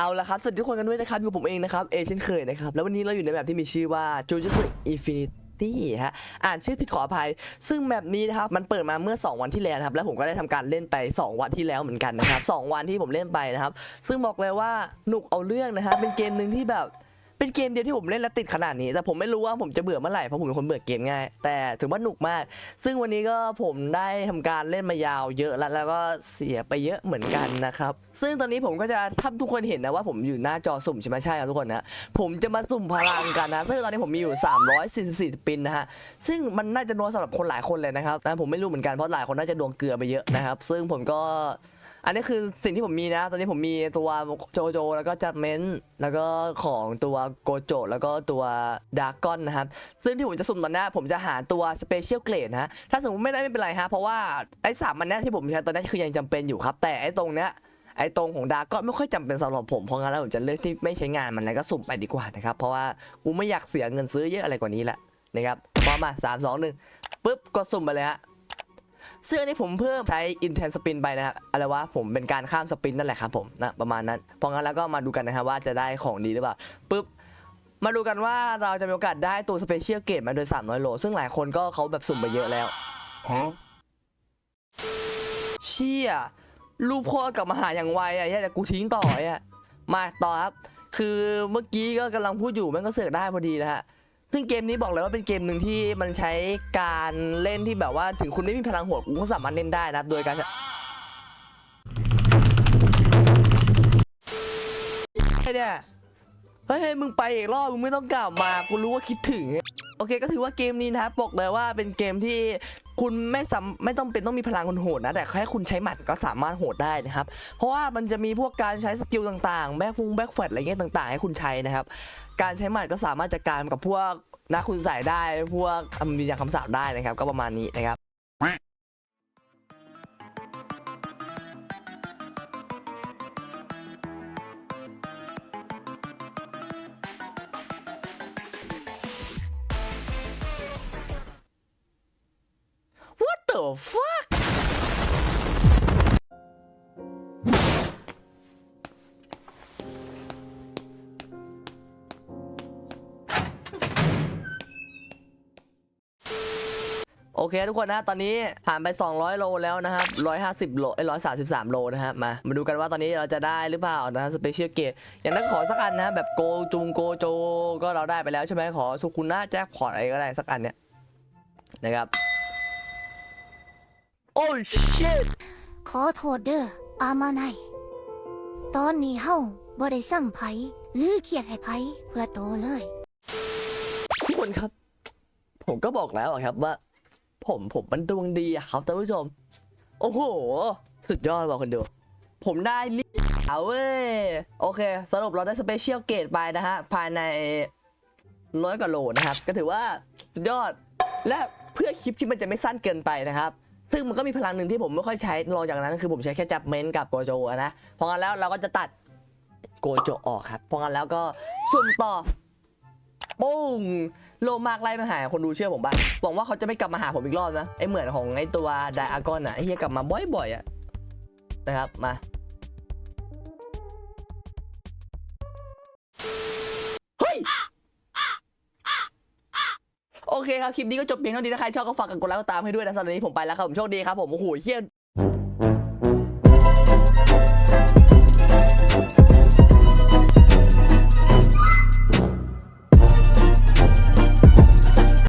เอาละครับสวัสดีทุกคนกันด้วยนะครับอยู่ผมเองนะครับเอเช่นเคยนะครับแล้ววันนี้เราอยู่ในแบบที่มีชื่อว่า Jujutsu Infinity ฮะอ่านชื่อผิดขออภัย ซึ่งแบบนี้นะครับมันเปิดมาเมื่อ 2 วันที่แล้วครับแล้วผมก็ได้ทำการเล่นไป 2 วันที่แล้วเหมือนกันนะครับ2วันที่ผมเล่นไปนะครับซึ่งบอกเลยว่าหนุกเอาเรื่องนะครับเป็นเกมหนึ่งที่แบบ เป็นเกมเดียวที่ผมเล่นแล้วติดขนาดนี้ แต่ผมไม่รู้ว่าผมจะเบื่อเมื่อไหร่เพราะผมเป็นคนเบื่อเกมง่าย แต่ถือว่าหนุกมาก ซึ่งวันนี้ก็ผมได้ทำการเล่นมายาวเยอะแล้วแล้วก็เสียไปเยอะเหมือนกันนะครับ ซึ่งตอนนี้ผมก็จะทำทุกคนเห็นนะว่าผมอยู่หน้าจอสุ่มใช่ไหมใช่ครับทุกคนนะผมจะมาสุ่มพลังกันนะซึ่งตอนนี้ผมมีอยู่ 344สปินนะฮะซึ่งมันน่าจะนัวสำหรับคนหลายคนเลยนะครับแต่ผมไม่รู้เหมือนกันเพราะหลายคนน่าจะดวงเกลือไปเยอะนะครับ ซึ่งผมก็ อันนี้คือสิ่งที่ผมมีนะ ตอนนี้ผมมีตัวโจโจ แล้วก็จัดเมนต์แล้วก็ของตัวโกโจ แล้วก็ตัวดากอนนะครับ ซึ่งที่ผมจะสุ่มตอนนี้ผมจะหาตัวสเปเชียลเกรดนะ ถ้าสมมติไม่ได้ไม่เป็นไรฮะ เพราะว่าไอ้สามมันนี้ที่ผมใช้ตอนนี้คือยังจำเป็นอยู่ครับ แต่ไอ้ตรงเนี้ยไอ้ตรงของดาก็ไม่ค่อยจำเป็นสำหรับผมเพราะงั้นแล้วผมจะเลือกที่ไม่ใช้งานมันแล้วก็สุ่มไปดีกว่านะครับ เพราะว่ากูไม่อยากเสียเงินซื้อเยอะอะไรกว่านี้แหละนะครับพร้อมมาสามสองหนึ่งปุ๊บกดสุ่มไปเลยฮะ ซึ่งอันนี้ผมเพิ่มใช้ intense spin ไปนะครับอะไรวะผมเป็นการข้ามสปินนั่นแหละครับผมนะประมาณนั้นเพราะงั้นแล้วก็มาดูกันนะครับว่าจะได้ของดีหรือเปล่าปุ๊บมาดูกันว่าเราจะมีโอกาสได้ตัว special gate มาโดย 300 โล ซึ่งหลายคนก็เขาแบบสุ่มไปเยอะแล้วเชี่ยลูกพ่อกลับมาหาอย่างไวอะเหี้ยแต่กูทิ้งต่ออะมาต่อครับ คือเมื่อกี้ก็กำลังพูดอยู่แม่งก็เสือกได้พอดีนะฮะ ซึ่งเกมนี้บอกเลยว่าเป็นเกมหนึ่งที่มันใช้การเล่นที่แบบว่าถึงคุณไม่มีพลังหัวคุณก็สามารถเล่นได้นะโดยการไอ้เนี่ยเฮ้ยเฮ้ยมึงไปอีกรอบมึงไม่ต้องกลับมากูรู้ว่าคิดถึงโอเคก็ถือว่าเกมนี้นะครับบอกเลยว่าเป็นเกมที่ คุณไม่สำไม่ต้องเป็นต้องมีพลังคนโหดนะ แต่แค่คุณใช้หมัดก็สามารถโหดได้นะครับ เพราะว่ามันจะมีพวกการใช้สกิลต่างๆ แบ็คฟุงแบ็คแฟดอะไรเงี้ยต่างๆ ให้คุณใช้นะครับ การใช้หมัดก็สามารถจัดการกับพวกนะคุณใส่ได้พวกมีอย่างคำสาปได้นะครับ ก็ประมาณนี้นะครับ the fuck โอเคทุกคนนะตอนนี้ผ่านไป 200 โลแล้วนะครับ150 โลไอ้133 โลนะครับมามาดูกันว่าตอนนี้เราจะได้หรือเปล่านะสเปเชียลเกตอย่างนั้นขอสักอันนะแบบโกจุงโกโจ ก็เราได้ไปแล้วใช่ไหมขอสุคุนะแจ็คพอตอะไรก็ได้สักอันเนี้ยนะครับ โอ้ shit ขอโทษเด้ออามาไนตอนนี้เฮาบ่ได้สั่งไผหรือเครียดให้ไผเพื่อโตเลย ทุกคนครับ ผมก็บอกแล้วอะครับว่า ผมผมมันดวงดีอะครับท่านผู้ชม โอ้โห สุดยอดว่ะคนดูผมได้ลิเอาเว้ย โอเค สรุปเราได้สเปเชียลเกตไปนะฮะ ภายในร้อยกว่าโลนะครับ ก็ถือว่า สุดยอด และเพื่อคลิปที่มันจะไม่สั้นเกินไปนะครับ ซึ่งมันก็มีพลังหนึ่งที่ผมไม่ค่อยใช้รองจากนั้นคือผมใช้แค่จับเมนกับโกโจนะเพราะงั้นแล้วเราก็จะตัดโกโจออกครับเพราะงั้นแล้วก็สุ่มต่อปุ้งโลมากไล่มาหาคนดูเชื่อผมป่ะหวังว่าเขาจะไม่กลับมาหาผมอีกรอบนะไอเหมือนของไอตัวไดอากอนอะเฮียกลับมาบ่อยๆอะนะครับมา โอเคครับ คลิปนี้ก็จบเพียงเท่านี้นะใครชอบก็ฝากกดไลค์กดตามให้ด้วยนะสำหรับวันนี้ผมไปแล้วครับผมโชคดีครับผมโอ้โหเฮีย